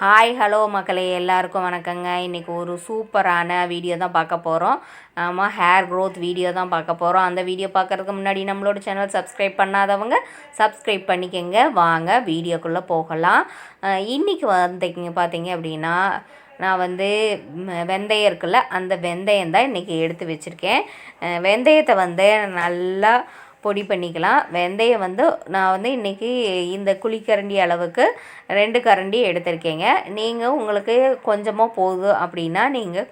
Hi hello மக்களே எல்லாருக்கும் வணக்கங்க. இன்றைக்கி ஒரு சூப்பரான வீடியோ தான் பார்க்க போகிறோம் ஆமாம் ஹேர் க்ரோத் வீடியோ தான் பார்க்க போகிறோம் அந்த வீடியோ பார்க்குறதுக்கு முன்னாடி நம்மளோட சேனல் சப்ஸ்கிரைப் பண்ணாதவங்க சப்ஸ்கிரைப் பண்ணிக்கங்க. வாங்க வீடியோக்குள்ளே போகலாம். இன்றைக்கி வந்தீங்க பார்த்தீங்க அப்படின்னா நான் வந்து வெந்தயம் இருக்குல்ல அந்த வெந்தயம் தான் இன்றைக்கி எடுத்து வச்சுருக்கேன். வெந்தயத்தை வந்து நல்லா பொடி பண்ணிக்கலாம். வெந்தயம் வந்து நான் வந்து இன்றைக்கி இந்த குழிக்கரண்டி அளவுக்கு ரெண்டு கரண்டி எடுத்திருக்கேங்க. நீங்கள் உங்களுக்கு கொஞ்சமாக போதும் அப்படின்னா நீங்கள்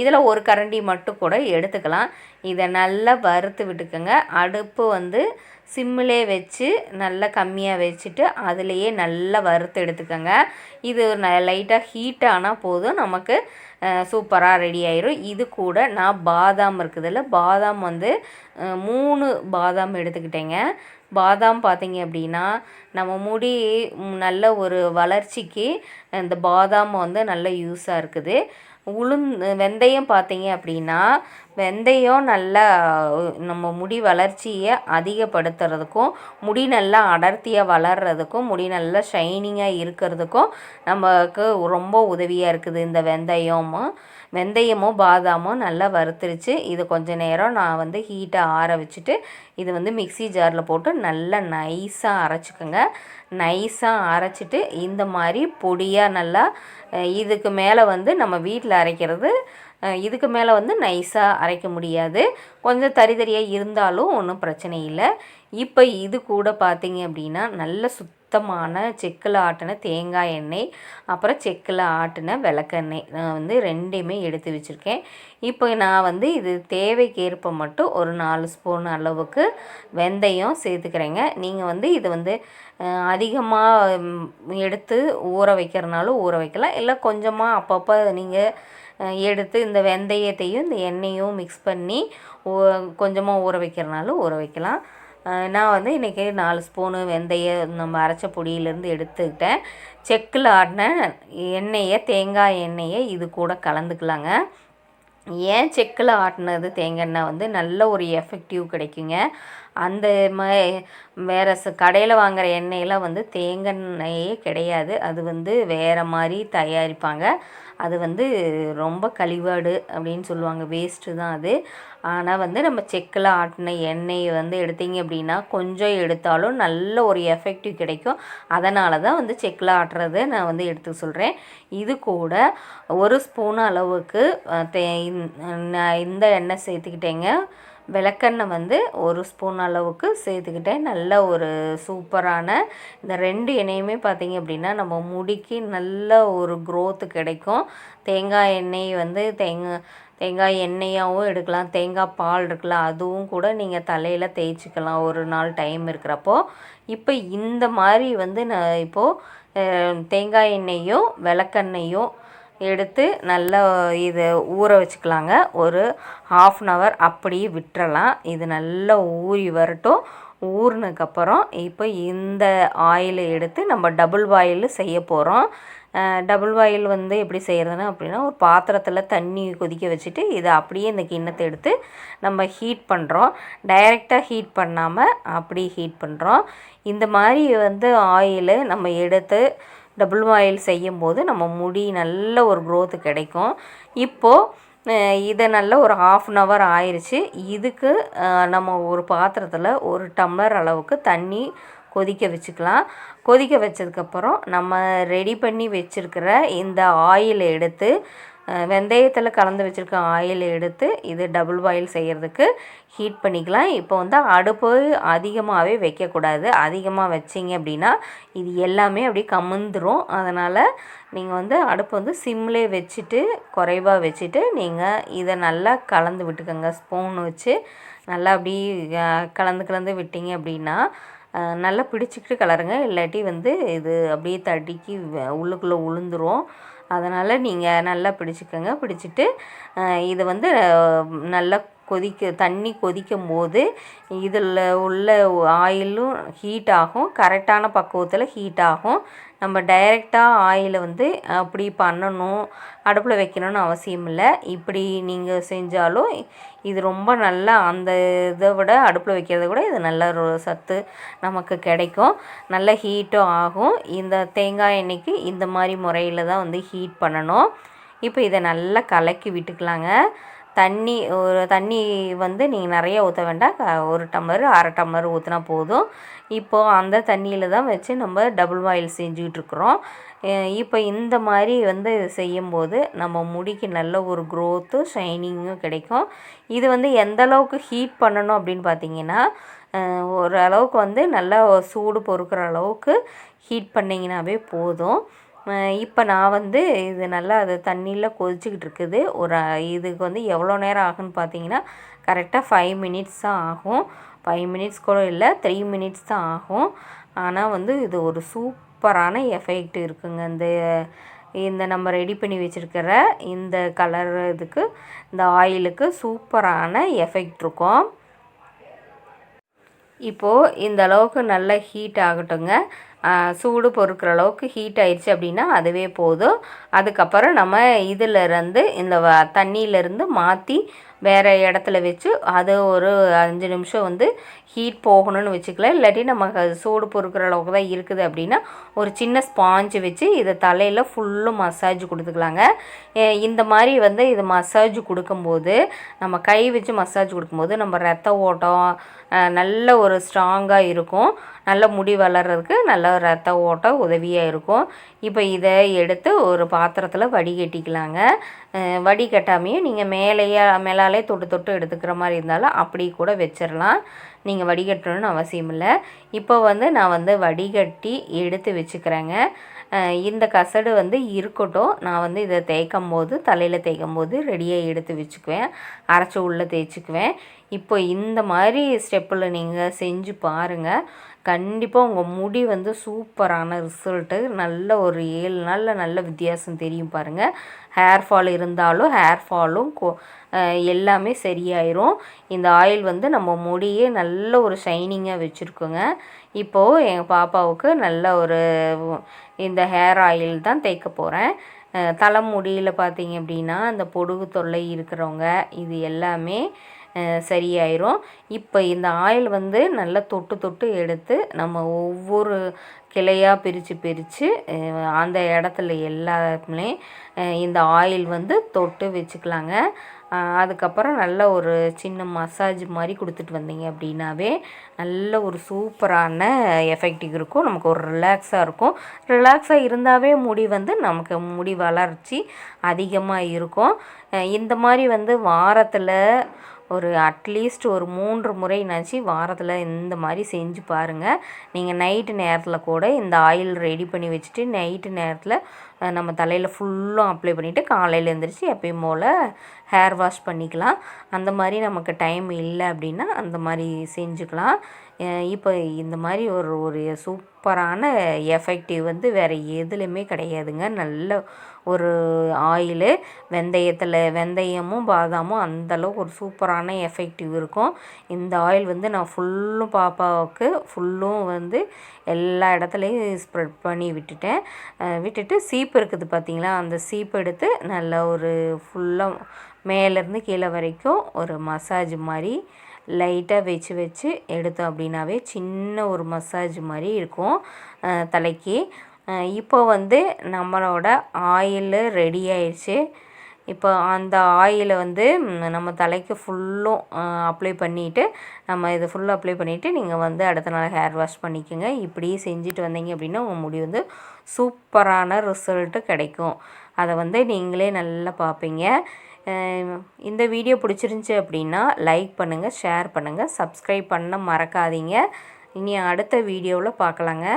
இதில் ஒரு கரண்டி மட்டும் கூட எடுத்துக்கலாம். இதை நல்லா வறுத்து விட்டுக்கோங்க. அடுப்பு வந்து சிம்மிலே வச்சு நல்லா கம்மியாக வச்சுட்டு அதுலேயே நல்லா வறுத்து எடுத்துக்கோங்க. இது லைட்டாக ஹீட் ஆனால் போதும். நமக்கு சூப்பராக ரெடி ஆயிரும். இது கூட நான் பாதாம் இருக்குதுல்ல பாதாம் வந்து மூணு பாதாம் எடுத்துக்கிட்டேங்க. பாதாம் பார்த்தீங்க அப்படின்னா நம்ம முடி நல்ல ஒரு வளர்ச்சிக்கு இந்த பாதாம் வந்து நல்ல யூஸாக இருக்குது. உளுந்து வெந்தயம் பார்த்தீங்க அப்படின்னா வெந்தயம் நல்லா நம்ம முடி வளர்ச்சியை அதிகப்படுத்துறதுக்கும் முடி நல்லா அடர்த்தியாக வளர்கிறதுக்கும் முடி நல்லா ஷைனிங்காக இருக்கிறதுக்கும் நமக்கு ரொம்ப உதவியாக இருக்குது இந்த வெந்தயமும் வெந்தயமும் பாதாமும் நல்லா வறுத்துருச்சு. இது கொஞ்ச நேரம் நான் வந்து ஹீட்டை ஆற வச்சுட்டு இது வந்து மிக்ஸி ஜாரில் போட்டு நல்லா நைஸாக அரைச்சிக்கோங்க. நைஸாக அரைச்சிட்டு இந்த மாதிரி பொடியாக நல்லா இதுக்கு மேலே வந்து நம்ம வீட்டில் அரைக்கிறது இதுக்கு மேலே வந்து நைஸாக அரைக்க முடியாது. கொஞ்சம் தறி தறியாக இருந்தாலும் ஒன்றும் பிரச்சனை இல்லை. இப்போ இது கூட பார்த்தீங்க அப்படின்னா நல்ல சுத்தமான செக்கில் ஆட்டின தேங்காய் எண்ணெய் அப்புறம் செக்கில் ஆட்டின விளக்கெண்ணெய் நான் வந்து ரெண்டையுமே எடுத்து வச்சுருக்கேன். இப்போ நான் வந்து இது தேவைக்கேற்ப மட்டும் ஒரு நாலு ஸ்பூன் அளவுக்கு வெந்தயம் சேர்த்துக்கிறேங்க. நீங்கள் வந்து இது வந்து அதிகமாக எடுத்து ஊற வைக்கிறனாலும் ஊற வைக்கலாம். இல்லை கொஞ்சமாக அப்பப்போ நீங்கள் எடுத்து இந்த வெந்தயத்தையும் இந்த எண்ணெயும் மிக்ஸ் பண்ணி கொஞ்சமாக ஊற வைக்கிறனாலும் ஊற வைக்கலாம். நான் வந்து இன்றைக்கி நாலு ஸ்பூனு வெந்தயம் நம்ம அரைச்ச பொடியிலேருந்து எடுத்துக்கிட்டேன். செக்கில் ஆடின எண்ணெயை தேங்காய் எண்ணெயை இது கூட கலந்துக்கலாங்க. ஏன் செக்கில் ஆட்டினது தேங்காய் எண்ணெய் வந்து நல்ல ஒரு எஃபெக்டிவ் கிடைக்குங்க. அந்த ம வேறு கடையில் வாங்குகிற எண்ணெயெல்லாம் வந்து தேங்காய் எண்ணெயே கிடையாது. அது வந்து வேறு மாதிரி தயாரிப்பாங்க. அது வந்து ரொம்ப கழிவாடு அப்படின்னு சொல்லுவாங்க. வேஸ்ட்டு தான் அது. ஆனால் வந்து நம்ம செக்கில் ஆட்டின எண்ணெயை வந்து எடுத்தீங்க அப்படின்னா கொஞ்சம் எடுத்தாலும் நல்ல ஒரு எஃபெக்டிவ் கிடைக்கும். அதனால தான் வந்து செக்கில் ஆட்டுறதை நான் வந்து எடுத்து சொல்கிறேன் இது கூட ஒரு ஸ்பூன் அளவுக்கு தே இந்த எண்ணெய் சேர்த்துக்கிட்டேங்க. விளக்கெண்ணெய் வந்து ஒரு ஸ்பூன் அளவுக்கு சேர்த்துக்கிட்டேன் நல்ல ஒரு சூப்பரான இந்த ரெண்டு எண்ணெயுமே பார்த்தீங்க அப்படின்னா நம்ம முடிக்கு நல்ல ஒரு க்ரோத்து கிடைக்கும். தேங்காய் எண்ணெய் வந்து தேங்காய் தேங்காய் எண்ணெயாகவும் எடுக்கலாம். தேங்காய் பால் இருக்கலாம் அதுவும் கூட நீங்கள் தலையில் தேய்ச்சிக்கலாம். ஒரு நாள் டைம் இருக்கிறப்போ. இப்போ இந்த மாதிரி வந்து நான் இப்போது தேங்காய் எண்ணெயும் விளக்கெண்ணெயும் எடுத்து நல்லா இதை ஊற வச்சுக்கலாங்க. ஒரு ஹாஃப் அன் ஹவர் அப்படியே விட்டுறலாம். இது நல்லா ஊறி வரட்டும். ஊறினதுக்கப்புறம் இப்போ இந்த ஆயிலை எடுத்து நம்ம டபுள் பாயில் செய்ய போகிறோம் டபுள் பாயில் வந்து எப்படி செய்கிறதுனா அப்படின்னா ஒரு பாத்திரத்தில் தண்ணி கொதிக்க வச்சுட்டு இதை அப்படியே இந்த கிண்ணத்தை எடுத்து நம்ம ஹீட் பண்ணுறோம் டைரெக்டாக ஹீட் பண்ணாமல் அப்படி ஹீட் பண்ணுறோம் இந்த மாதிரி வந்து ஆயிலு நம்ம எடுத்து டபுள் பாயில் செய்யும்போது நம்ம முடி நல்ல ஒரு க்ரோத்து கிடைக்கும். இப்போது இதை நல்லா ஒரு ஆஃப் அன் ஹவர் ஆயிடுச்சு இதுக்கு நம்ம ஒரு பாத்திரத்தில் ஒரு டம்ளர் அளவுக்கு தண்ணி கொதிக்க வச்சுக்கலாம். கொதிக்க வச்சதுக்கப்புறம் நம்ம ரெடி பண்ணி வச்சுருக்கிற இந்த ஆயிலை எடுத்து வெந்தயத்தில் கலந்து வச்சுருக்க ஆயில் எடுத்து இது டபுள் பாயில் செய்கிறதுக்கு ஹீட் பண்ணிக்கலாம். இப்போ வந்து அடுப்பு அதிகமாகவே வைக்கக்கூடாது. அதிகமாக வச்சிங்க அப்படின்னா இது எல்லாமே அப்படியே கமுந்துரும். அதனால் நீங்கள் வந்து அடுப்பு வந்து சிம்லே வச்சுட்டு குறைவாக வச்சுட்டு நீங்கள் இதை நல்லா கலந்து விட்டுக்கோங்க. ஸ்பூன் வச்சு நல்லா அப்படி கலந்து கலந்து விட்டீங்க அப்படின்னா நல்லா பிடிச்சிக்கிட்டு கலருங்க. இல்லாட்டி வந்து இது அப்படியே தடுக்கி உள்ளுக்குள்ளே உளுந்துரும். அதனால் நீங்கள் நல்லா பிடிச்சிக்கோங்க. பிடிச்சிட்டு இதை இது வந்து நல்லா கொதிக்க தண்ணி கொதிக்கும் போது இதில் உள்ள ஆயிலும் ஹீட் ஆகும். கரெக்டான பக்குவத்தில் ஹீட் ஆகும். நம்ம டைரெக்டாக ஆயிலை வந்து அப்படி பண்ணணும் அடுப்பில் வைக்கணும்னு அவசியம் இல்லை. இப்படி நீங்கள் செஞ்சாலும் இது ரொம்ப நல்லா அந்த இதை விட அடுப்பில் வைக்கிறத விட இது நல்ல ஒரு சத்து நமக்கு கிடைக்கும். நல்ல ஹீட்டும் ஆகும். இந்த தேங்காய் எண்ணெய்க்கு இந்த மாதிரி முறையில் தான் வந்து ஹீட் பண்ணணும். இப்போ இதை நல்லா கலக்கி விட்டுக்கலாங்க. தண்ணி ஒரு தண்ணி வந்து நீங்கள் நிறைய ஊற்ற வேண்டாம். ஒரு டம்ளர் அரை டம்ளர் ஊற்றினா போதும். இப்போது அந்த தண்ணியில் தான் வச்சு நம்ம டபுள் பாயில் செஞ்சுக்கிட்டுருக்குறோம் இப்போ இந்த மாதிரி வந்து செய்யும்போது நம்ம முடிக்கு நல்ல ஒரு க்ரோத்தும் ஷைனிங்கும் கிடைக்கும். இது வந்து எந்த அளவுக்கு ஹீட் பண்ணணும் அப்படின்னு பார்த்தீங்கன்னா ஓரளவுக்கு வந்து நல்லா சூடு பொறுக்கிற அளவுக்கு ஹீட் பண்ணிங்கனாவே போதும். இப்போ நான் வந்து இது நல்லா அது தண்ணியில் கொதிச்சுக்கிட்டு இருக்குது ஒரு இதுக்கு வந்து எவ்வளோ நேரம் ஆகுன்னு பார்த்தீங்கன்னா கரெக்டாக ஃபைவ் மினிட்ஸ் தான் ஆகும். ஃபைவ் மினிட்ஸ் கூட இல்லை த்ரீ மினிட்ஸ் தான் ஆகும். ஆனால் வந்து இது ஒரு சூப்பரான எஃபெக்ட் இருக்குங்க. இந்த இந்த நம்ம ரெடி பண்ணி வச்சுருக்கிற இந்த கலர் இதுக்கு இந்த ஆயிலுக்கு சூப்பரான எஃபெக்ட் இருக்கும். இப்போது இந்த அளவுக்கு நல்லா ஹீட் ஆகட்டுங்க. சூடு பொறுக்கிற அளவுக்கு ஹீட் ஆயிடுச்சு அப்படின்னா அதுவே போதும். அதுக்கப்புறம் நம்ம இதிலருந்து இந்த வ தண்ணியிலேருந்து மாற்றி வேறு இடத்துல வச்சு அது ஒரு அஞ்சு நிமிஷம் வந்து ஹீட் போகணும்னு வச்சுக்கலாம் இல்லாட்டி நமக்கு சூடு பொறுக்கிற அளவுக்கு தான் இருக்குது அப்படின்னா ஒரு சின்ன ஸ்பாஞ்சு வச்சு இதை தலையில் ஃபுல்லும் மசாஜ் கொடுத்துக்கலாங்க. இந்த மாதிரி வந்து இது மசாஜ் கொடுக்கும்போது நம்ம கை வச்சு மசாஜ் கொடுக்கும்போது நம்ம ரத்த ஓட்டம் நல்ல ஒரு ஸ்ட்ராங்காக இருக்கும். நல்ல முடி வளர்கிறதுக்கு நல்ல ரத்த ஓட்டம் உதவியாக இருக்கும். இப்போ இதை எடுத்து ஒரு பாத்திரத்தில் வடிகட்டிக்கலாங்க. வடிகட்டாமையும் நீங்கள் மேலேயே மேலே மேலாலே தொட்டு தொட்டு எடுத்துக்கிற மாதிரி இருந்தாலும் அப்படி கூட வச்சிடலாம் நீங்கள் வடிகட்டணும்னு அவசியம் இல்லை. இப்போ வந்து நான் வந்து வடிகட்டி எடுத்து வச்சுக்கிறேங்க. இந்த கசடு வந்து இருக்கட்டும். நான் வந்து இதை தேய்க்கும் போது தலையில் தேய்க்கும் போது ரெடியாக எடுத்து வச்சுக்குவேன். அரைச்சி உள்ளே தேய்ச்சிக்குவேன். இப்போ இந்த மாதிரி ஸ்டெப்பில் நீங்கள் செஞ்சு பாருங்கள் கண்டிப்பாக உங்கள் முடி வந்து சூப்பரான ரிசல்ட்டு நல்ல ஒரு ஏழு நாளில் நல்ல வித்தியாசம் தெரியும் பாருங்கள் ஹேர் ஃபால் இருந்தாலும் ஹேர் ஃபாலும் எல்லாமே சரியாயிரும். இந்த ஆயில் வந்து நம்ம முடியே நல்ல ஒரு ஷைனிங்காக வச்சுருக்கோங்க. இப்போது எங்கள் பாப்பாவுக்கு நல்ல ஒரு இந்த ஹேர் ஆயில் தான் தேய்க்க போகிறேன் தலைமுடியில் பார்த்தீங்க அப்படின்னா அந்த பொடுகு தொல்லை இருக்கிறவங்க இது எல்லாமே சரியாயிரும். இப்போ இந்த ஆயில் வந்து நல்லா தொட்டு தொட்டு எடுத்து நம்ம ஒவ்வொரு கிளையாக பிரித்து பிரித்து அந்த இடத்துல எல்லாமே இந்த ஆயில் வந்து தொட்டு வச்சுக்கலாங்க. அதுக்கப்புறம் நல்ல ஒரு சின்ன மசாஜ் மாதிரி கொடுத்துட்டு வந்தீங்க அப்படின்னாவே நல்ல ஒரு சூப்பரான எஃபெக்டிவ் இருக்கும். நமக்கு ஒரு ரிலாக்ஸாக இருக்கும். ரிலாக்ஸாக இருந்தாவே முடி வந்து நமக்கு முடி வளர்ச்சி அதிகமாக இருக்கும். இந்த மாதிரி வந்து வாரத்தில் ஒரு அட்லீஸ்ட் ஒரு மூன்று முறைனாச்சு வாரத்தில் இந்த மாதிரி செஞ்சு பாருங்கள் நீங்கள் நைட்டு நேரத்தில் கூட இந்த ஆயில் ரெடி பண்ணி வச்சுட்டு நைட்டு நேரத்தில் நம்ம தலையில் ஃபுல்லும் அப்ளை பண்ணிவிட்டு காலையில் எழுந்திரிச்சு எப்பயும் போல் ஹேர் வாஷ் பண்ணிக்கலாம். அந்த மாதிரி நமக்கு டைம் இல்லை அப்படின்னா அந்த மாதிரி செஞ்சுக்கலாம். இப்போ இந்த மாதிரி ஒரு ஒரு சூப்பரான எஃபெக்டிவ் வந்து வேறு எதுலேயுமே கிடையாதுங்க. நல்ல ஒரு ஆயிலு வெந்தயத்தில் வெந்தயமும் பாதாமும் அந்தளவுக்கு ஒரு சூப்பரான எஃபெக்டிவ் இருக்கும். இந்த ஆயில் வந்து நான் ஃபுல்லும் பாப்பாவுக்கு ஃபுல்லும் வந்து எல்லா இடத்துலையும் ஸ்ப்ரெட் பண்ணி விட்டுட்டேன். விட்டுட்டு சீப்பு இருக்குது பார்த்திங்களா அந்த சீப்பு எடுத்து நல்லா ஒரு ஃபுல்லாக மேலேருந்து கீழே வரைக்கும் ஒரு மசாஜ் மாதிரி லைட்டாக வச்சு வச்சு எடுத்தோம் அப்படின்னாவே சின்ன ஒரு மசாஜ் மாதிரி இருக்கும் தலைக்கு. இப்போ வந்து நம்மளோட ஆயிலு ரெடி ஆயிடுச்சு. இப்போ அந்த ஆயிலை வந்து நம்ம தலைக்கு ஃபுல்லும் அப்ளை பண்ணிவிட்டு நம்ம இதை ஃபுல்லாக அப்ளை பண்ணிவிட்டு நீங்கள் வந்து அடுத்த நாள் ஹேர் வாஷ் பண்ணிக்கோங்க. இப்படியே செஞ்சுட்டு வந்தீங்க அப்படின்னா உங்கள் முடி வந்து சூப்பரான ரிசல்ட்டு கிடைக்கும். அதை வந்து நீங்களே நல்லா பார்ப்பீங்க. இந்த வீடியோ பிடிச்சிருந்துச்சி அப்படின்னா லைக் பண்ணுங்கள் ஷேர் பண்ணுங்கள் சப்ஸ்கிரைப் பண்ண மறக்காதீங்க. இனி அடுத்த வீடியோவில் பார்க்கலாங்க.